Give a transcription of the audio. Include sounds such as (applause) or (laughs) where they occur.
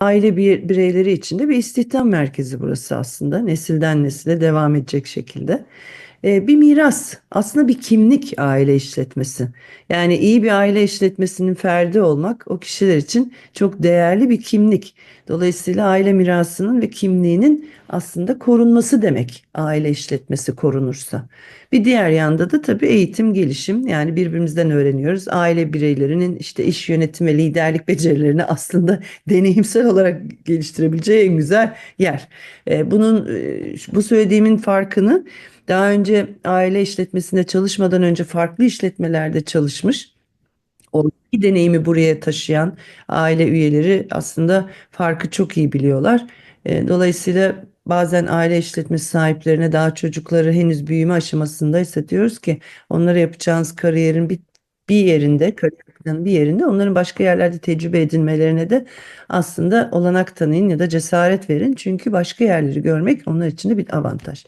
aile bir, bireyleri için de bir istihdam merkezi burası aslında. Nesilden nesile devam edecek şekilde. Ee, bir miras, aslında bir kimlik aile işletmesi. Yani iyi bir aile işletmesinin ferdi olmak o kişiler için çok değerli bir kimlik. Dolayısıyla aile mirasının ve kimliğinin aslında korunması demek aile işletmesi korunursa. Bir diğer yanda da tabii eğitim, gelişim yani birbirimizden öğreniyoruz. Aile bireylerinin işte iş yönetimi, liderlik becerilerini aslında (laughs) deneyimsel olarak geliştirebileceği en güzel yer. Ee, bunun e, bu söylediğimin farkını daha önce aile işletmesinde çalışmadan önce farklı işletmelerde çalışmış. O iki deneyimi buraya taşıyan aile üyeleri aslında farkı çok iyi biliyorlar. E, Dolayısıyla bazen aile işletmesi sahiplerine daha çocukları henüz büyüme aşamasındaysa diyoruz ki onlara yapacağınız kariyerin bir bir yerinde, kariyer planının bir yerinde onların başka yerlerde tecrübe edinmelerine de aslında olanak tanıyın ya da cesaret verin. Çünkü başka yerleri görmek onlar için de bir avantaj.